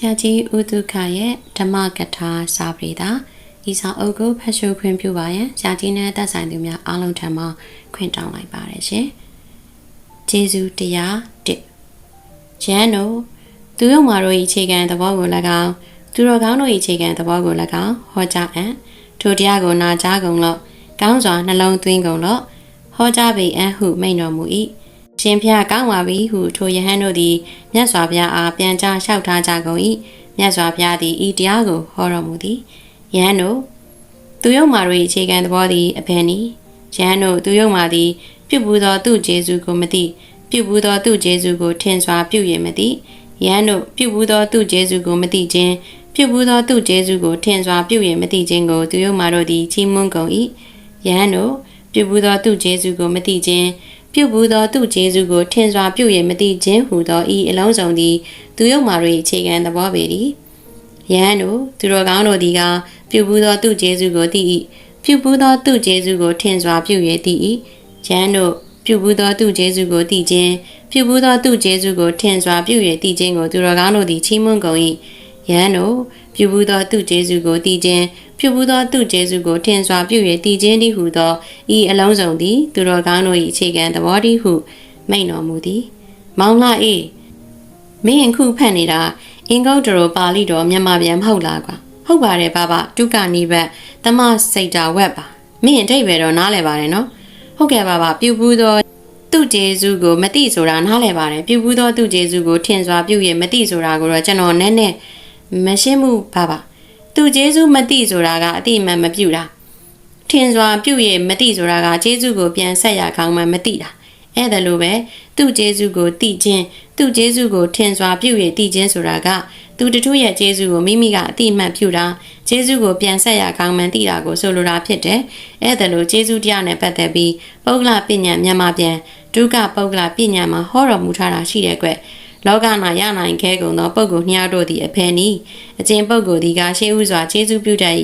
ဆရာကြီးဦးဒုခရဲ့ဓမ္မကထာစာပေတာဤစာအုပ်ကိုဖတ်ရှုခွင့်ပြုပါရန်ဆရာကြီးနဲ့တက်ဆိုင်သူများအားလုံးထံမှခွင့်တောင်းလိုက်ပါတယ်ရှင်။ကျေးဇူးတရားတစ်ဂျန်တို့သူတို့မာတို့၏အခြေခံသဘောကို၎င်းသူတော်ကောင်းတို့၏အခြေခံသဘောကို၎င်းဟောကြားအံ့ထိုတရားကိုနာကြားကုန်လော့ကောင်းစွာနှလုံးသွင်းကုန်လော့ဟောကြားပေအံ့ဟုမိန့်တော်မူ၏ ရှင်ဖျားကောင်းပါပြီဟုထိုယဟန်တို့သည်မြတ်စွာဘုရားအားပြန်ကြားလျှောက်ထားကြကုန်၏မြတ်စွာဘုရားသည်ဤတရားကိုဟောတော်မူသည်ယဟန်တို့သူယုံမာတို့၏အခြေခံသဘောသည်အဘယ်နည်းယဟန်တို့သူယုံမာသည်ပြုဘူးသောသူကျေစုကိုမသိပြုဘူးသောသူကျေစုကိုထင်စွာပြုရမသိယဟန်တို့ပြုဘူးသောသူကျေစုကိုမသိခြင်းပြုဘူးသောသူကျေစုကိုထင်စွာပြုရမသိခြင်းကိုသူယုံမာတို့သည်ချီးမွမ်းကုန်၏ယဟန်တို့ပြုဘူးသောသူကျေစုကိုမသိခြင်း ပြုဘူးသောသူကျေစုကိုထင်စွာပြုရမသိခြင်းဟူသောဤအလုံးစုံသည်သူယုံမာတို့၏အခြေခံသဘောပေသည်ယဟန်တို့သူတော်ကောင်းတို့သည်ကပြုဘူးသောသူကျေစုကိုသိ၏ပြုဘူးသောသူကျေစုကိုထင်စွာပြုရသိ၏ယဟန်တို့ပြုဘူးသောသူကျေစုကိုသိခြင်းပြုဘူးသောသူကျေစုကိုထင်စွာပြုရသိခြင်းကိုသူတော်ကောင်းတို့သည်ချီးမွမ်းကုန်၏ယဟန်တို့ ပြုဘူးသောသူကျေစုကိုသိခြင်းပြုဘူးသောသူကျေစုကိုထင်စွာပြုရသိခြင်းတည်းဟုသောဤအလုံးစုံသည် သူတော်ကောင်းတို့၏အခြေခံသဘောတည်းဟုမိန့်တော်မူသည် မောင်လာအေးမင်းအခုဖတ်နေတာအင်္ဂုတ္တရောပါဠိတော်မြန်မာပြန်မဟုတ်လားကွာဟုတ်ပါတယ်ဘာဘာတုကနိဘတ်သမစိတ်တာဝက်ပါမင်းအတိတ်ပဲတော့နားလဲပါတယ်နော်ဟုတ်ကဲ့ပါပါပြုဘူးသောသူကျေစုကိုမသိဆိုတာနားလဲပါတယ်ပြုဘူးသောသူကျေစုကိုထင်စွာပြုရမသိဆိုတာကိုတော့ကျွန်တော်နည်းနည်း မရှင်းမှုပါပါသူကျေစုမသိဆိုတာကအတိအမှန်မပြုတာထင်စွာပြုရမသိဆိုတာကကျေစုကိုပြန်ဆက်ရကောင်းမှမသိတာအဲ့ဒါလိုပဲသူ့ကျေးဇူးကိုသိခြင်းသူ့ကျေးဇူးကိုထင်စွာပြုရသိခြင်းဆိုတာကသူတထုရဲ့ကျေးဇူးကိုမိမိကအတိအမှန်ပြုတာကျေးဇူးကိုပြန်ဆက်ရကောင်းမှန်သိတာကိုဆိုလိုတာဖြစ်တယ်။အဲ့ဒါလိုကျေးဇူးတရားနဲ့ပတ်သက်ပြီးပုဂ္ဂလပညာမြန်မာပြန်ဒုက္ခပုဂ္ဂလပညာမှာဟောတော်မူထားတာရှိတဲ့ကွ လောကနာရနိုင်ခဲကုန်သောပုဂ္ဂိုလ်နှစ်ယောက်တို့သည်အဖယ်နီးအကျင့်ပုဂ္ဂိုလ်သည်ကရှေးဥစွာကျေးဇူးပြုတတ်၏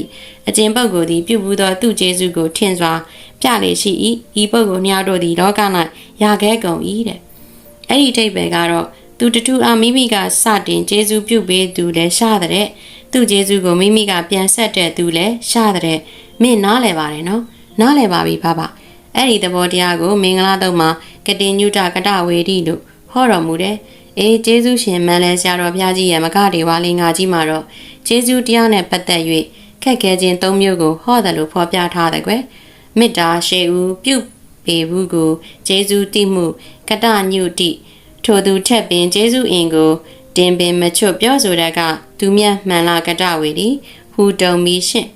အကျင့်ပုဂ္ဂိုလ်သည်ပြုဘူးသောသူကျေးဇူးကိုထင်စွာပြလေရှိ၏ဤပုဂ္ဂိုလ်နှစ်ယောက်တို့သည်လောက၌ရခဲကုန်၏တဲ့အဲ့ဒီအိဗယ်ကတော့သူတတူအားမိမိကစတင်ကျေးဇူးပြုပေးသူလည်းရှားတဲ့သူကျေးဇူးကိုမိမိကပြန်ဆက်တဲ့သူလည်းရှားတဲ့မင်းနားလဲပါတယ်နော်နားလဲပါပြီဖဖအဲ့ဒီသဘောတရားကိုမင်္ဂလာတုံးမှာကတိညုတကတဝေဒီလို့ဟောတော်မူတယ် အေးကျေးဇူးရှင်မန်လဲဆရာတော်ဘုရားကြီးရဲ့မကတေဝါလင်္ကာကြီးမှာတော့ကျေးဇူးတရားနဲ့ပတ်သက်၍ခက်ခဲခြင်း၃မျိုးကိုဟောတယ်လို့ဖော်ပြထားတယ်ကွယ်မေတ္တာရှေဦးပြုပေဘူးကိုကျေးဇူးတိမှုကတညုတိထိုသူထက်ပင်ကျေးဇူးအင်ကိုတင်ပင်မချွတ်ပြောဆိုတဲ့ကသူမြတ်မှန်လာကတဝေဒီဟူတုံမီရှင့်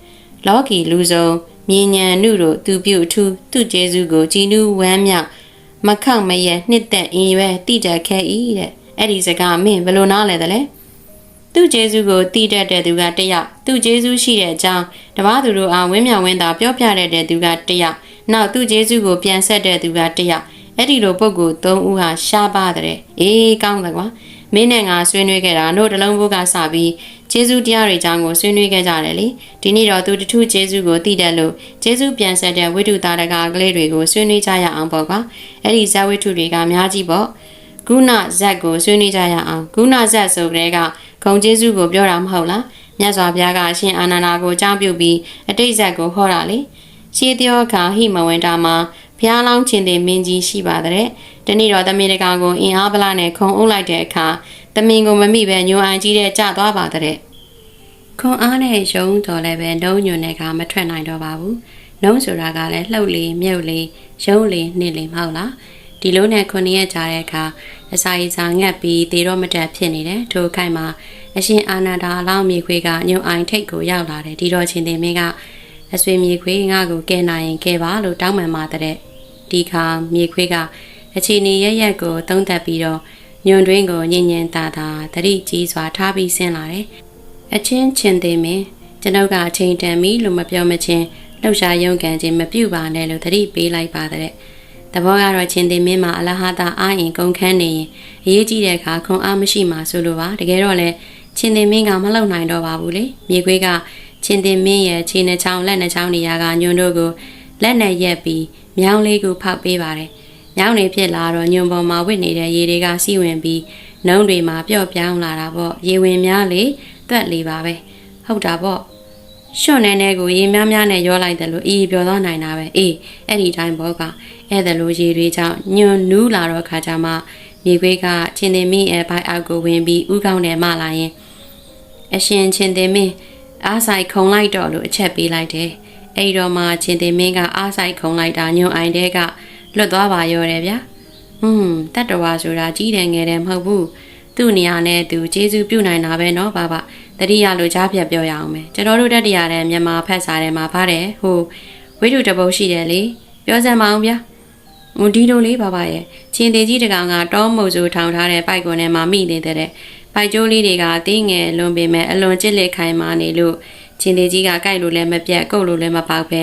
လောကီလူစုံမြင်ညံနုတို့သူပြုအထူးသူကျေးဇူးကိုကြည်နူးဝမ်းမြောက်မခောက်မရနှစ်သက်အင်ရွယ်တိတက်ခဲဤတဲ့ အဲ့ဒီစကားမင်းဘယ်လိုနားလဲသလဲသူ့ကျေးဇူးကိုတည်တတ်တဲ့သူကတယောက်သူ့ကျေးဇူးရှိတဲ့အကြောင်းတပားသူတို့အားဝင်းမြောင်ဝင်းသာပြောပြတတ်တဲ့သူကတယောက်နောက်သူ့ကျေးဇူးကိုပြန်ဆက်တဲ့သူကတယောက်အဲ့ဒီလိုပုံကိုသုံးဦးဟာရှားပါတဲ့အေးကောင်းတယ်ကွာမင်းနဲ့ငါဆွေးနွေးခဲ့တာတို့တလုံးဘုကစပြီးကျေးဇူးတရားတွေအကြောင်းကိုဆွေးနွေးခဲ့ကြတယ်လေဒီနေ့တော့သူတထုကျေးဇူးကိုတည်တယ်လို့ကျေးဇူးပြန်ဆက်တဲ့ဝိတုတာတကာကလေးတွေကိုဆွေးနွေးကြရအောင်ပေါ့ကွာအဲ့ဒီဇဝိတုတွေကအများကြီးပေါ့ ဂုဏဇက်ကိုဆွေးနွေးကြရအောင်ဂုဏဇက်ဆိုကြတဲ့ကဂုံကျေးဇူးကိုပြောတာမဟုတ်လားမြတ်စွာဘုရားကအရှင်အာနန္ဒာကိုအကြောင်းပြုပြီးအတိတ်ဇက်ကိုဟောတာလေရှေးပြောခါဟိမဝန္တာမှာဘုရားလောင်းခြင်းတဲ့မင်းကြီးရှိပါတဲ့တနေ့တော့သမီးတကာကိုအင်အားပလာနဲ့ခုံအုပ်လိုက်တဲ့အခါသမင်ကိုမမိပဲညိုအိုင်ကြီးတဲ့ကြသွားပါတဲ့ခွန်အားနဲ့ရုံးတော်လည်းပဲနှုံးညွန်တဲ့ကမထွက်နိုင်တော့ပါဘူးနှုံးဆိုတာကလည်းလှုပ်လေမြုပ်လေရုံးလေနှိမ့်လေမဟုတ်လား ဒီလိုနဲ့ခုနှစ်ရက်ကြာတဲ့အခါအစာရီစာငတ်ပြီးသေတော့မတက်ဖြစ်နေတယ်ထိုခိုက်မှာအရှင်အာနန္ဒာအလောင်းမြေခွေးကညုံအိုင်ထိတ်ကိုရောက်လာတယ်ဒီတော့ချင်းတင်မင်းကအဆွေမြေခွေးငါ့ကိုကဲနိုင်ရင်ကဲပါလို့တောင်းပန်ပါတဲ့ဒီခါမြေခွေးကအချီနေရရက်ကိုသုံးသက်ပြီးတော့ညွန်တွင်းကိုညင်ညင်သာသာတတိကြီးစွာထားပြီးဆင်းလာတယ်အချင်းချင်းတင်မင်းကျွန်ုပ်ကအချိန်တန်ပြီလို့မပြောမချင်းလှုပ်ရှားရုံးကန်ခြင်းမပြုပါနဲ့လို့တတိပေးလိုက်ပါတဲ့တ ဘောကတော့ချင်းတင်မင်းမှာအလဟတာအာရင်ကုန်ခန်းနေရင်အရေးကြီးတဲ့အခါခွန်အားမရှိမှဆိုလိုပါတကယ်တော့လေချင်းတင်မင်းကမလုံနိုင်တော့ပါဘူးလေမြေခွေးကချင်းတင်မင်းရဲ့ခြေနှချောင်းလက်နှချောင်းနေရာကညွန်တို့ကိုလက်နဲ့ရက်ပြီးမြောင်းလေးကိုဖောက်ပေးပါတယ်။မြောင်းနေဖြစ်လာတော့ညွန်ပေါ်မှာဝစ်နေတဲ့ရေတွေကစီးဝင်ပြီးနှုံးတွေမှာပျော့ပြောင်းလာတာပေါ့ရေဝင်များလေတွက်လေပါပဲဟုတ်တာပေါ့ရှွန့်နေနေကိုရေများများနဲ့ရောလိုက်တယ်လို့အေးပြောသွားနိုင်တာပဲအေးအဲ့ဒီတိုင်းဘောက ။အဲ့ဒါလိုရေတွေကြောင့်ညွန်နူးလာတော့ခါကြမှာမြေခွေးကချင်းတင်မင်းရဲ့ဘိုက်အောက်ကိုဝင်ပြီးဥကောင်းနဲ့မလာရင်အရှင်ချင်းတင်မင်းအားဆိုင်ခုံလိုက်တော့လို့အချက်ပေးလိုက်တယ်။အဲ့တော့မှချင်းတင်မင်းကအားဆိုင်ခုံလိုက်တာညွန်အိုင်တဲကလွတ်သွားပါရောတယ်ဗျာ။ဟွန်းတတဝါဆိုတာကြီးတယ်ငယ်တယ်မဟုတ်ဘူး။သူ့နေရာနဲ့သူကျေးဇူးပြုနိုင်တာပဲနော်ဘာဘာ။တတိယလိုကြားပြတ်ပြောရအောင်မယ်။ကျွန်တော်တို့တတိယနဲ့မြန်မာဖက်စာထဲမှာပါတယ်ဟိုဝိတုတပုတ်ရှိတယ်လေ။ပြောစမ်းမအောင်ဗျာ။ ဟိုဒီလိုလေးဘာဘာရဲ့ချင်းသေးကြီးတကောင်ကတောမုတ်စုထောင်ထားတဲ့ပိုက်ကွန်ထဲမှာမိနေတဲ့ပိုက်ကျိုးလေးတွေကတင်းငယ်လွန်ပေမဲ့အလွန်ကြစ်လက်ခိုင်မာနေလို့ချင်းသေးကြီးကကြိုက်လို့လည်းမပြတ်ကုတ်လို့လည်းမပေါက်ပဲ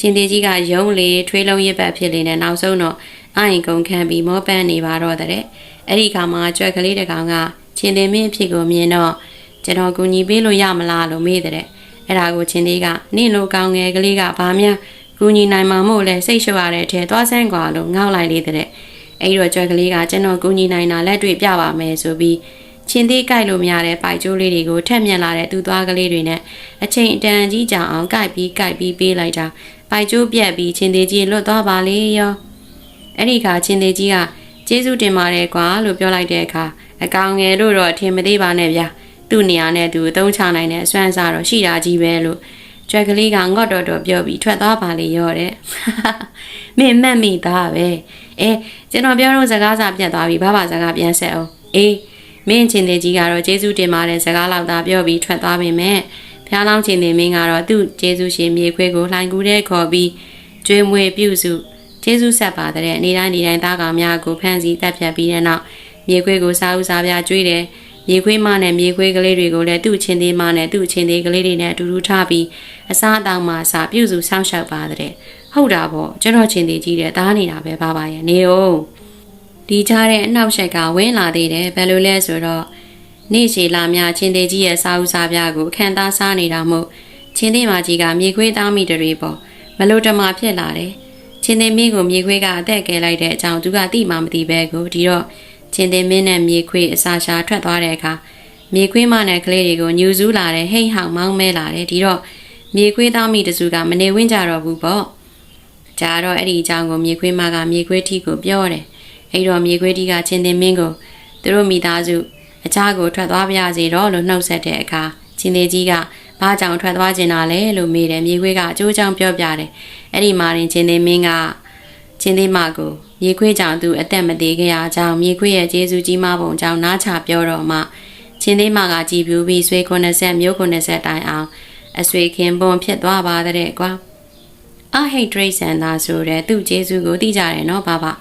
ချင်းသေးကြီးကယုံလေထွေးလုံးရစ်ပတ်ဖြစ်နေတယ်နောက်ဆုံးတော့အရင်ကုန်ခံပြီးမောပန်းနေပါတော့တဲ့အဲ့ဒီခါမှာကြွက်ကလေးတကောင်ကချင်းသေးမင်းဖြစ်ကိုမြင်တော့ကျွန်တော်ကူညီပေးလို့ရမလားလို့မေးတဲ့အဲ့ဒါကိုချင်းသေးကနင့်လိုကောင်းငယ်ကလေးကဘာများ ကူညီနိုင်မှာမို့လဲစိတ်ရှုရတဲ့အထဲသွားဆန်းကွာလို့ငေါက်လိုက်လေတဲ့အဲ့ဒီတော့ကြွက်ကလေးကကျွန်တော်ကူညီနိုင်တာလက်တွေ့ပြပါမယ်ဆိုပြီးချင်းသေးကြိုက်လို့မရတဲ့ပိုက်ကျိုးလေးတွေကိုထက်မြက်လာတဲ့သူသွားကလေးတွေနဲ့အချိန်အတန်ကြီးကြအောင်ကြိုက်ပြီးကြိုက်ပြီးပေးလိုက်တာပိုက်ကျိုးပြက်ပြီးချင်းသေးကြီးလွတ်သွားပါလေရောအဲ့ဒီခါချင်းသေးကြီးကကျေးဇူးတင်ပါတယ်ကွာလို့ပြောလိုက်တဲ့အခါအကောင်ငယ်တို့တော့အထင်မသေးပါနဲ့ဗျာသူ့နေရာနဲ့သူအသုံးချနိုင်တဲ့အစွမ်းစားတော့ရှိတာကြီးပဲလို့ ကျွက်ကလေးကငေါ့တော်တော်ပြောပြီးထွက်သွားပါလေရောတဲ့မင်းမက်မိသားပဲအဲကျွန်တော်ပြောတော့စကားစာပြတ်သွားပြီဘာဘာစကားပြန်ဆက်အောင်အေးမင်းချင်းသေးကြီးကတော့ကျေးဇူးတင်ပါတယ်စကားလောက်သာပြောပြီးထွက်သွားပေမဲ့ဖျားလောင်းချင်းသေးမင်းကတော့သူ့ကျေးဇူးရှင်မြေခွေးကိုလှိုင်ကူးတဲ့ခေါ်ပြီးကျွေးမွေပြုစုကျေးဇူးဆက်ပါတဲ့နေတိုင်းနေတိုင်းသားကောင်များကိုဖမ်းဆီးတပ်ဖြတ်ပြီးတဲ့နောက်မြေခွေးကိုစားဥစားပြကျွေးတယ် မြေခွေးမနဲ့မြေခွေးကလေးတွေကိုလည်းသူ့ချင်းသေးမနဲ့သူ့ချင်းသေးကလေးတွေနဲ့အတူတူထားပြီးအစားအသောက်မှစာပြုစုဆောင်းရှောက်ပါတဲ့ဟုတ်တာပေါ့ကျွန်တော်ချင်းသေးကြီးတဲ့သားနေတာပဲပါပါရဲ့နေအောင်ဒီကြားတဲ့အနောက်ရှက်ကဝင်းလာသေးတယ်ဘယ်လိုလဲဆိုတော့နေ့ရှည်လာများချင်းသေးကြီးရဲ့စားဥစားပြကိုအခန့်သားစားနေတာမို့ချင်းသေးမကြီးကမြေခွေးသားမိတွေပေါ့မလို့တမဖြစ်လာတယ်ချင်းသေးမင်းကိုမြေခွေးကအသက်ကဲလိုက်တဲ့အကြောင်းသူကသိမှမသိပဲကိုဒီတော့ ချင်းတင်မင်းနဲ့မြေခွေးအစာရှာထွက်သွားတဲ့အခါမြေခွေးမနဲ့ကလေးတွေကိုညူစူးလာတဲ့ဟိတ်ဟောင်မောင်းမဲလာတယ်ဒီတော့မြေခွေးသားမိတစုကမနေဝင်းကြတော့ဘူးပေါ့ကြာတော့အဲ့ဒီအကြောင်းကိုမြေခွေးမကမြေခွေးထီကိုပြောတယ်အဲ့တော့မြေခွေးထီကချင်းတင်မင်းကိုသူတို့မိသားစုအချားကိုထွက်သွားပြရစီတော့လို့နှုတ်ဆက်တဲ့အခါချင်းသေးကြီးကဘာကြောင့်ထွက်သွားကျင်တာလဲလို့မေးတယ်မြေခွေးကအကျိုးကြောင့်ပြောပြတယ်အဲ့ဒီမှာရင်ချင်းသေးမင်းက ချင်းသေးမကိုမြေခွေးကြောင့်သူအသက်မသေးခဲ့ရကြောင်းမြေခွေးရဲ့ကျေးဇူးကြီးမပုံကြောင့်နားချပြောတော့မှချင်းသေးမကကြည်ပြူပြီးဆွေ90မျိုး90တိုင်အောင်အဆွေခင်ပွန်ဖြစ်သွားပါတဲ့ကွာအဟိတ်ဒရိတ်ဆန်သာဆိုတဲ့သူ့ကျေးဇူးကိုသိကြတယ်နော်ဘာဘာ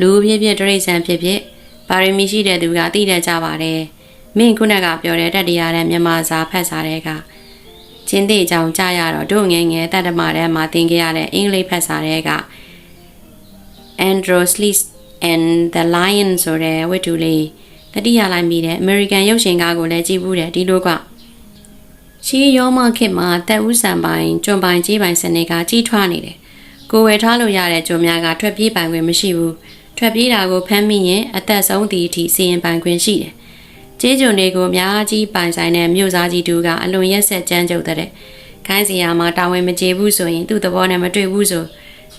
လူဖြစ်ဖြစ်ဒရိတ်ဆန်ဖြစ်ဖြစ်ပါရမီရှိတဲ့သူကသိတတ်ကြပါတယ်မင်းခုနကပြောတဲ့တတ္တရားတဲ့မြန်မာစာဖတ်စာတွေကချင်းသေးကြောင်ကြားရတော့တို့ငယ်ငယ်တတ္တမထဲမှာသင်ခဲ့ရတဲ့အင်္ဂလိပ်ဖတ်စာတွေက Androsles and the Lion ဆိုတဲ့ဝတ္ထုလေးတတိယလိုက်မိတဲ့ American ရုပ်ရှင်ကားကိုလည်းကြည့်ဘူးတယ်ဒီလိုကရှေးရောမခေတ်မှာတက်ဦးဆန်ပိုင်ကျွံပိုင်ကြီးပိုင်စနစ်ကကြီးထွားနေတယ်ကိုဝယ်ထားလို့ရတဲ့ကျွံများကထွက်ပြေးပိုင်ခွင့်မရှိဘူးထွက်ပြေးတာကိုဖမ်းမိရင်အသက်ဆုံးသည့်အထိစီရင်ပိုင်ခွင့်ရှိတယ်ကျေးကျွန်တွေကိုအများကြီးပိုင်ဆိုင်တဲ့မြို့သားကြီးတူကအလွန်ရက်ဆက်ကြမ်းကြုတ်တဲ့ခိုင်းစီယာမှာတာဝန်မကျေဘူးဆိုရင်သူ့သဘောနဲ့မတွေ့ဘူးဆို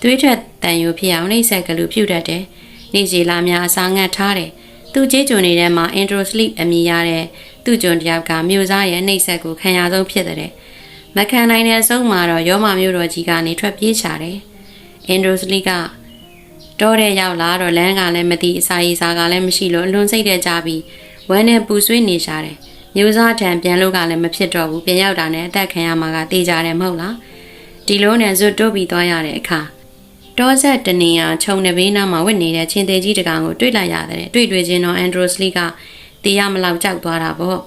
သွေးထွက် တန်ယူဖြစ်အောင်နှိမ့်ဆက်ကလူပြုတ်တတ်တယ်။နေစီလာများအစာငတ်ထားတယ်။သူ့ကျေးကျွန်တွေထဲမှာ intro sleep အမည်ရတဲ့သူ့ကျွန်တယောက်ကမြို့သားရဲ့နှိမ့်ဆက်ကိုခံရဆုံးဖြစ်တဲ့မခံနိုင်တဲ့အဆုံးမှာတော့ရောမမျိုးတော်ကြီးကနေထွက်ပြေးချတယ်။ intro sleep ကတော့တဲ့ရောက်လာတော့လမ်းကလည်းမသိအစာရည်စာကလည်းမရှိလို့အလွန်စိတ်တဲ့ကြပြီးဝမ်းနဲ့ပူဆွေးနေရှာတယ်။မျိုးသားထံပြန်လို့ကလည်းမဖြစ်တော့ဘူးပြန်ရောက်တာနဲ့အသက်ခံရမှာကတေးကြတယ်မဟုတ်လား။ဒီလိုနဲ့ဇွတ်တိုးပြီးသွားရတဲ့အခါ တောဆက်တနေရခြုံနေဘေးနားမှာဝစ်နေတဲ့ချင်းသေးကြီးတကောင်ကိုတွေ့လိုက်ရတယ်တွေ့တွေ့ချင်းတော့အန်ဒရိုစလီကတေးရမလောက်ကြောက်သွားတာပေါ့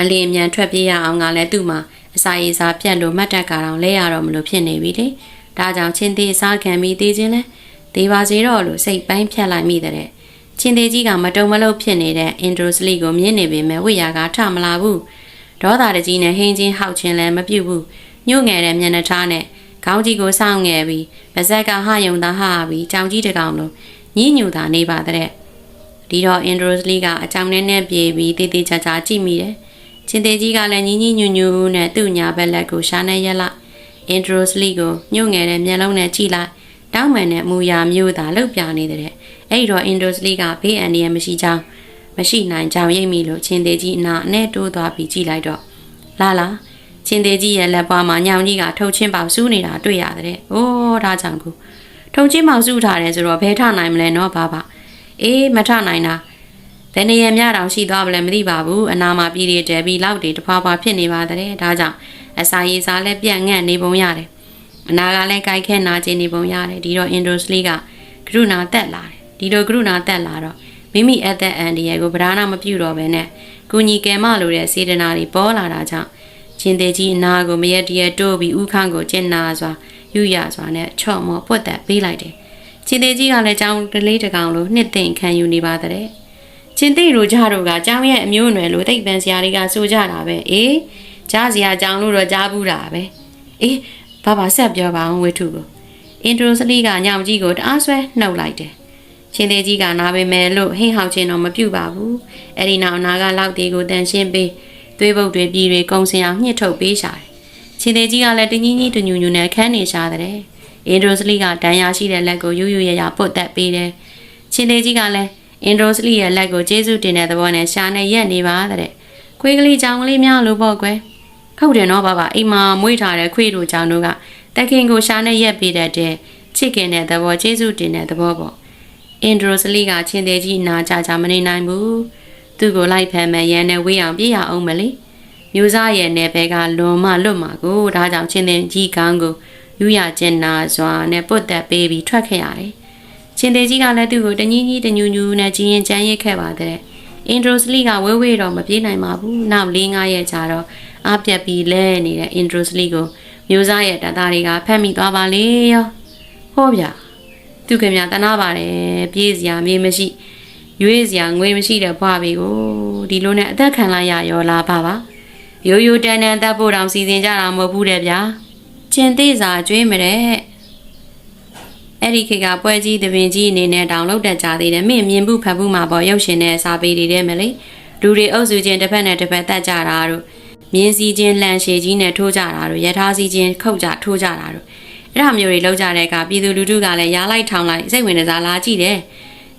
အလင်းအမြန်ထွက်ပြေးရအောင်ကလည်းသူ့မှာအစာရေးစားပြက်လို့မတ်တက်ကောင်လဲရတော့မလို့ဖြစ်နေပြီလေဒါကြောင့်ချင်းသေးစားခံပြီးတေးချင်းလဲတေးပါစေတော့လို့စိတ်ပိုင်းဖြတ်လိုက်မိတဲ့ချင်းသေးကြီးကမတုံမလုံးဖြစ်နေတဲ့အန်ဒရိုစလီကိုမြင်နေပေမဲ့ဝိယာကထမလာဘူးဒေါသတကြီးနဲ့ဟင်းချင်းဟောက်ချင်းလည်းမပြုတ်ဘူးညှို့ငယ်တဲ့မျက်နှာထားနဲ့ ခေါင်းကြီးကိုစောင့်ငယ်ပြီးပါဇက်ကဟယုံသာဟပြီးကြောင်ကြီးတကောင်လုံးညှိညူသာနေပါတဲ့ဒီတော့အင်ဒရိုစလီကအကြောင်းနဲ့နဲ့ပြေးပြီးတေးသေးချာချာကြည့်မိတယ်ချင်းသေးကြီးကလည်းညီညီညွညွနဲ့သူ့ညာဘက်လက်ကိုရှာနေရက်လိုက်အင်ဒရိုစလီကိုညှို့ငယ်တဲ့မျက်လုံးနဲ့ကြည့်လိုက်တောင်းမှန်တဲ့မူရာမျိုးသာလှုပ်ပြနေတဲ့အဲ့ဒီတော့အင်ဒရိုစလီကဘေးအန္တရာယ်မရှိကြောင်းမရှိနိုင်ကြောင်းရိပ်မိလို့ချင်းသေးကြီးအနာအနဲ့တိုးသွားပြီးကြည့်လိုက်တော့လာလာ ချင်းသေးကြီးရဲ့လက်ပွားမှာညောင်ကြီးကထုတ်ချင်းပေါဆူးနေတာတွေ့ရတဲ့။အိုးဒါကြောင့်ကူထုံချင်းပေါဆူးထားတယ်ဆိုတော့ဘယ်ထနိုင်မလဲနော်ဘာဘာအေးမထနိုင်တာဘယ်နေရမြတောင်ရှိသွားပလဲမသိပါဘူးအနာမှာပြည်ရတဲပြီးလောက်တွေတဖွာဖွာဖြစ်နေပါတဲ့ဒါကြောင့်အစာရည်စားလည်းပြန့်ငန့်နေပုံရတယ်အနာကလည်းကြိုက်ခဲနာကျင်နေပုံရတယ်ဒီတော့အင်ဒရိုစလီကကရုဏာတက်လာတယ်ဒီလိုကရုဏာတက်လာတော့မိမိအသက်အန္တရာယ်ကိုဗဒါနာမပြုတော့ဘဲနဲ့ကုညီကယ်မလိုတဲ့စေတနာတွေပေါ်လာတာကြောင့် ချင်းသေးကြီးအနာကိုမရက်တရက်တိုးပြီးဥခန့်ကိုကျင်နာစွာယူရစွာနဲ့ချော့မော့ပွက်တက်ပေးလိုက်တယ်ချင်းသေးကြီးကလည်းကြောင်းတလေးတကောင်လိုနှစ်သိမ့်ခံယူနေပါတဲ့ချင်းသိတို့ကြတို့ကကြောင်းရဲ့အမျိုးအနွယ်လိုတိတ်ပန်စရာတွေကစိုးကြတာပဲအေးကြားစရာကြောင်းလို့တော့ကြားဘူးတာပဲအေးဘာဘာဆက်ပြောပါအောင်ဝေထုကိုအင်ဒရိုစလီကညောင်ကြီးကိုတအားဆွဲနှုတ်လိုက်တယ်ချင်းသေးကြီးကနာပေမဲ့လို့ဟိဟောက်ချင်းတော့မပြုတ်ပါဘူးအဲ့ဒီနောက်အနာကလောက်သေးကိုတန်ရှင်းပေး သွေးပုတ်တွေပြည်တွေကုံစင်အောင်ညှစ်ထုတ်ပေးရှာတယ်ချင်းသေးကြီးကလည်းတကြီးကြီးတညူညူနဲ့ခန်းနေရှာတယ်အင်ဒရိုစလီကတန်ရာရှိတဲ့လက်ကိုယူယူရရပုတ်တက်ပေးတယ်ချင်းသေးကြီးကလည်းအင်ဒရိုစလီရဲ့လက်ကိုကျေးဇူးတင်တဲ့သဘောနဲ့ရှာနေရက်နေပါတဲ့ခွေးကလေးကြောင်ကလေးများလို့ပေါ့ကွယ်ဟုတ်တယ်နော်ဘာဘာအိမ်မှာမွေးထားတဲ့ခွေးတို့ကြောင်တို့ကတက်ခင်ကိုရှာနေရက်ပေးတဲ့တဲ့ချစ်ခင်တဲ့သဘောကျေးဇူးတင်တဲ့သဘောပေါ့အင်ဒရိုစလီကချင်းသေးကြီးနာကြကြမနေနိုင်ဘူး သူ့ကိုလိုက်ဖမ်းမယ်ရန်နဲ့ဝေးအောင်ပြေးရအောင်မလေးမျိုးစားရဲ့နယ်ပယ်ကလွန်မလွတ်မှာကိုဒါကြောင့်ချင်းသေးကြီးကောင်းကိုယူရကျင်နာစွာနဲ့ပုတ်တက်ပေးပြီးထွက်ခဲ့ရတယ်ချင်းသေးကြီးကလည်းသူ့ကိုတညီကြီးတညူညူနဲ့ကြီးရင်ချမ်းရစ်ခဲ့ပါတဲ့အင်ဒရိုစလီကဝဲဝဲတော့မပြေးနိုင်ပါဘူးနောက်၄၅ရက်ကြာတော့အပြက်ပြီးလဲနေတဲ့အင်ဒရိုစလီကိုမျိုးစားရဲ့တသားတွေကဖမ်းမိသွားပါလေရောဟောဗျာသူခင်ဗျာတနာပါတယ်ပြေးစရာမေးမရှိ ရွေးစရာငွေမရှိတဲ့ဘွားဘေကိုဒီလိုနဲ့အသက်ခံလိုက်ရရောလားပါပါရိုးရိုးတန်းတန်းတပ်ဖို့တောင်စီစဉ်ကြတာမဟုတ်ဘူးတဲ့ဗျာကျင်သေးစာကျွေးမတဲ့အဲ့ဒီခေတ်ကပွဲကြီးတပင်ကြီးအနေနဲ့တောင်လောက်တက်ကြသေးတယ်မင်းမြင်ဘူးဖတ်ဘူးမှာပေါ့ရုပ်ရှင်နဲ့စာပေတွေတဲ့မလေးလူတွေအုပ်စုချင်းတစ်ဖက်နဲ့တစ်ဖက်တက်ကြတာတို့မြင်းစီချင်းလှန်ရှည်ကြီးနဲ့ထိုးကြတာတို့ရထားစီချင်းခုတ်ကြထိုးကြတာတို့အဲ့ဒါမျိုးတွေလောက်ကြတဲ့အခါပြည်သူလူထုကလည်းရားလိုက်ထောင်လိုက်စိတ်ဝင်စားလာကြည့်တယ်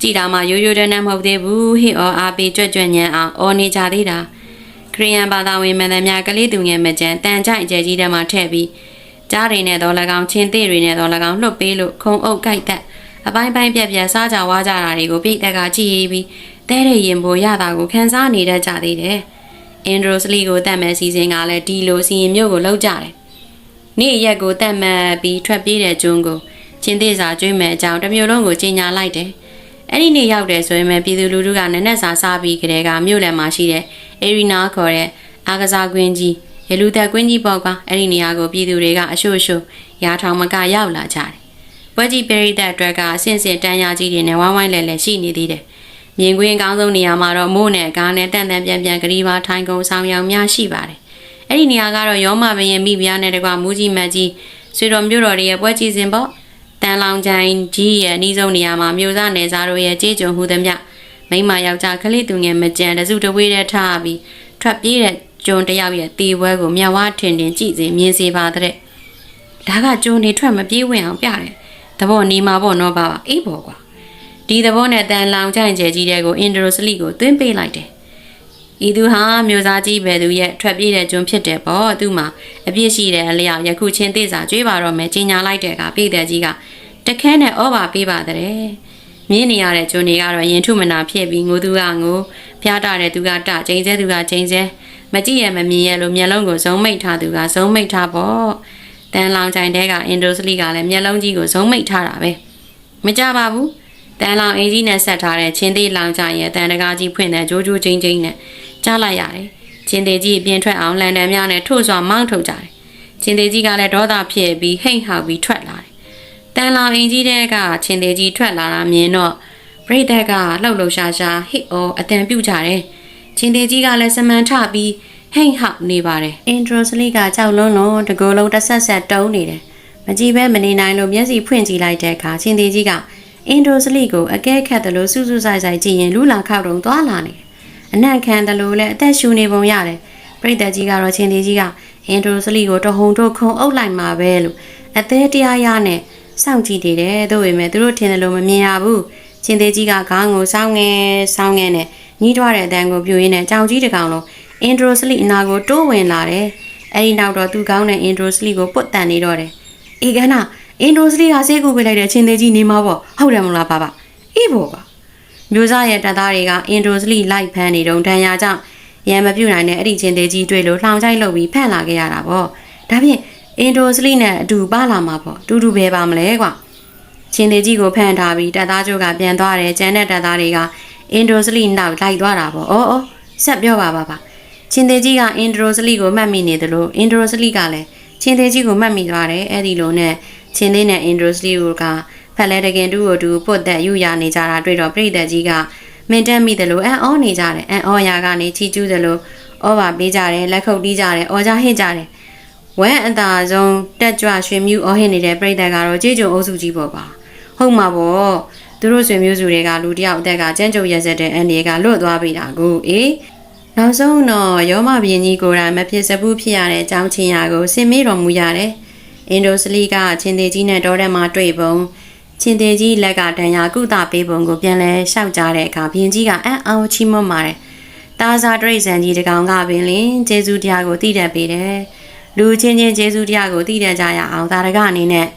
ကြည်တာမှရိုးရိုးတန်းတန်းမဟုတ်သေးဘူးဟိအောအားပေးကြွကြွညံအောင်အော်နေကြသေးတာခရီးယန်ဘာသာဝင်မန်သားများကလေးသူငယ်မကြံတန်ကြိုက်အကျဲကြီးထဲမှာထည့်ပြီးကြားတွေနဲ့တော့၎င်းချင်းသေးတွေနဲ့တော့၎င်းလှုပ်ပေးလို့ခုံအုပ်ကြိုက်တက်အပိုင်းပိုင်းပြက်ပြက်စားကြဝါကြတာတွေကိုပြိတက်ကကြည့်ပြီးတဲတဲ့ရင်ပိုရတာကိုခန်းစားနေတတ်ကြသေးတယ်အင်ဒရိုစလီကိုတတ်မဲ့စီစဉ်ကလည်းဒီလိုစီရင်မျိုးကိုလှုပ်ကြတယ်နေ့ရက်ကိုတတ်မှတ်ပြီးထွက်ပြေးတဲ့ကျွန်းကိုချင်းသေးစာကျွေးမဲ့အကြောင်းတစ်မျိုးလုံးကိုကြီးညာလိုက်တယ် အဲ့ဒီနေ့ရောက်တယ်ဆိုရင်ပဲပြည်သူလူထုကနက်နက်စာစားပြီးကြတဲ့ကမြို့လယ်မှာရှိတဲ့အေရီနာခေါ်တဲ့အားကစားကွင်းကြီးရလူသက်ကွင်းကြီးပေါ့ကွာအဲ့ဒီနေရာကိုပြည်သူတွေကအရှို့ရှို့ရာထောင်မကရောက်လာကြတယ်။ပွဲကြီးပရိသတ်အတွက်ကအဆင့်ဆင့်တန်းရကြီးတွေနဲ့ဝိုင်းဝိုင်းလဲလဲရှိနေသေးတယ်။မြင်ကွင်းကောင်းဆုံးနေရာမှာတော့မိုးနဲ့ကားနဲ့တန်တန်ပြန်ပြန်ကလေးပါထိုင်ကုန်ဆောင်ရောင်များရှိပါတယ်။အဲ့ဒီနေရာကတော့ရောမဘရင်မိဖုရားနဲ့တကွမူးကြီးမတ်ကြီးဆွေတော်မျိုးတော်တွေရဲ့ပွဲကြီးစဉ်ပေါ့။ တန်လောင်ချိုင်ကြီးရဲ့အနီးဆုံးနေရာမှာမျိုးစားနယ်စားတို့ရဲ့ကြေးကြုံဟူသည်မြမိမယောက်ျားကလေးသူငယ်မကြံတစုတဝေးတဲ့ထားပြီးထွက်ပြေးတဲ့ကျုံတယောက်ရဲ့တေပွဲကိုမြဝထင်ထင်ကြည့်စေမြင်စေပါတဲ့ဒါကကျုံနေထွက်မပြေးဝင်အောင်ပြတယ်သဘောနေမှာပေါ့နော်ပါပါအေးပေါ့ကွာဒီသဘောနဲ့တန်လောင်ချိုင်ကျဲကြီးတဲ့ကိုအင်ဒရိုစလီကိုသွင်းပေးလိုက်တယ် ဤသူဟာမျိုးသားကြီးပဲသူရဲ့ထွက်ပြေးတဲ့ကျွန်းဖြစ်တယ်ပေါ့သူမှအပြစ်ရှိတဲ့အလျောက်ယခုချင်းသေးစာကြွေးပါတော့မယ်ကြီးညာလိုက်တဲ့ကပြည်တဲ့ကြီးကတခဲနဲ့ဩဘာပေးပါတဲ့မြင်းနေရတဲ့ကျွန်းတွေကတော့ရင်ထုမနာဖြစ်ပြီးငိုသူကငိုဖျားတာတဲ့သူကတကျိန်စဲသူကကျိန်စဲမကြည့်ရမမြင်ရလို့မျက်လုံးကိုဇုံမိတ်ထားသူကဇုံမိတ်ထားပေါ့တန်လောင်ချိုင်တဲကအင်ဒိုစလီကလည်းမျက်လုံးကြီးကိုဇုံမိတ်ထားတာပဲမကြပါဘူး တန်လောင်အင်ကြီးနဲ့ဆက်ထားတဲ့ချင်းသေးလောင်ချိုင်ရဲ့တန်တကားကြီးဖွင့်တဲ့ဂျိုးဂျိုးချင်းချင်းနဲ့ကြားလိုက်ရတယ်ချင်းသေးကြီးအပြင်ထွက်အောင်လန်တန်များနဲ့ထို့စွာမောင်းထုတ်ကြတယ်ချင်းသေးကြီးကလည်းဒေါသဖြစ်ပြီးဟိတ်ဟောက်ပြီးထွက်လာတယ်တန်လောင်အင်ကြီးတဲကချင်းသေးကြီးထွက်လာတာမြင်တော့ပရိသတ်ကလှုပ်လှုပ်ရှားရှားဟိအောအတန်ပြုတ်ကြတယ်ချင်းသေးကြီးကလည်းစမန်ထပြီးဟိတ်ဟောက်နေပါတယ်အင်ဒရိုစလီကကြောက်လွန်းလို့တကူလုံးတစ်ဆက်ဆက်တုံးနေတယ်မကြည့်ပဲမနေနိုင်လို့မျက်စိဖွင့်ကြည့်လိုက်တဲ့အခါချင်းသေးကြီးက အင်ဒိုစလီကိုအကဲခတ်တယ်လို့စူးစူးဆိုင်ဆိုင်ကြည့်ရင်လူလာခောက်တုံသွားလာနေတယ်အနံ့ခံတယ်လို့လည်းအသက်ရှူနေပုံရတယ်ပြိတ္တကြီးကတော့ချင်းသေးကြီးကအင်ဒိုစလီကိုတဟုန်တို့ခုံအုပ်လိုက်မှာပဲလို့အသေးတရားရနဲ့စောင့်ကြည့်နေတယ်သို့ပေမဲ့သူတို့ထင်တယ်လို့မမြင်ရဘူးချင်းသေးကြီးကခေါင်းကိုစောင်းငယ်စောင်းငယ်နဲ့ညီးထွားတဲ့အတန်းကိုပြူရင်းနဲ့ကြောင်ကြီးတစ်ကောင်လုံးအင်ဒိုစလီအနာကိုတိုးဝင်လာတယ်အဲဒီနောက်တော့သူကောင်းတဲ့အင်ဒိုစလီကိုပုတ်တန်နေတော့တယ်အေကနာ အင်ဒိုစလီကဆေးကူပေးလိုက်တဲ့ချင်းသေးကြီးနေမှာပေါ့ဟုတ်တယ်မလားပါပါအေးပေါ့ပါမျိုးစားရဲ့တပ်သားတွေကအင်ဒိုစလီလိုက်ဖမ်းနေတော့ဒဏ်ရာကြောင့်ရံမပြုတ်နိုင်တဲ့အဲ့ဒီချင်းသေးကြီးတွေ့လို့လှောင်ချိုက်လုပ်ပြီးဖန့်လာခဲ့ရတာပေါ့ဒါဖြင့်အင်ဒိုစလီနဲ့အတူပါလာမှာပေါ့တူတူပဲပါမလဲကွာချင်းသေးကြီးကိုဖန့်ထားပြီးတပ်သားချုပ်ကပြန်သွားတယ်ကျန်တဲ့တပ်သားတွေကအင်ဒိုစလီနောက်လိုက်သွားတာပေါ့အော်အော်ဆက်ပြောပါပါပါချင်းသေးကြီးကအင်ဒိုစလီကိုမှတ်မိနေတယ်လို့အင်ဒိုစလီကလည်းချင်းသေးကြီးကိုမှတ်မိသွားတယ်အဲ့ဒီလိုနဲ့ ချင်းသေးနဲ့အင်ဒိုစလီကဖက်လဲတကင်တူကိုတူပုတ်သက်ယူရနေကြတာတွေ့တော့ပြိတ္တကြီးကမင်းတက်မိတယ်လို့အံ့ဩနေကြတယ်အံ့ဩရာကနေချီကျူးတယ်လို့ဩပါပေးကြတယ်လက်ခုပ်တီးကြတယ်ဩကြဟစ်ကြတယ်ဝဲအသာဆုံးတက်ကြွရွှေမြူဩဟစ်နေတဲ့ပြိတ္တကတော့ကြေးကြုံအုပ်စုကြီးပေါ့ပါဟုတ်မှာပေါ့သူတို့ဆွေမျိုးစုတွေကလူတယောက်အသက်ကကျန်းကျုံရက်ဆက်တဲ့အန်ဒီကလွတ်သွားပြီတာကိုအေးနောက်ဆုံးတော့ရောမဘရင်ကြီးကိုယ်တိုင်မဖြစ်စဘူးဖြစ်ရတဲ့အကြောင်းချင်းရာကိုစင်မေးတော်မူရတယ် အင်ဒိုစလီကချင်းသေးကြီးနဲ့တောထဲမှာတွေ့ပုံချင်းသေးကြီးလက်ကဒဏ်ရာကုသပေးပုံကိုပြန်လဲရှောက်ကြတဲ့အခါဘရင်ကြီးကအံ့အော်ချီးမွမ်းပါတယ်။တာဇာတရိတ်ဆန်ကြီးတကောင်ကပင်လင်ဂျေဇူးတရားကိုသိတတ်ပေးတယ်။လူချင်းချင်းဂျေဇူးတရားကိုသိတတ်ကြရအောင်ဒါရကအနေနဲ့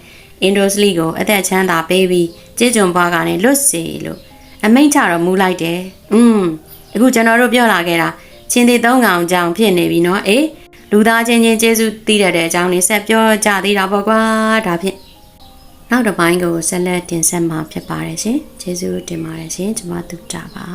အင်ဒိုစလီကိုအသက်ချမ်းသာပေးပြီးကြေကြုံပွားကနေလွတ်စေလို့အမိန့်ချတော့မူလိုက်တယ်။อืมအခုကျွန်တော်တို့ပြောလာခဲ့တာချင်းသေးသုံးကောင်ကြောင်ဖြစ်နေပြီနော်။အေး လူသားချင်းချင်းကျေးဇူးသိတတ်တဲ့အကြောင်းလေးဆက်ပြောကြသေးတာပေါ့ကွာ။ဒါဖြင့်နောက်တစ်ပိုင်းကိုဆက်လက်တင်ဆက်မှာဖြစ်ပါတယ်ရှင်ကျေးဇူးတင်ပါတယ်ရှင်ကျွန်မတူတာပါ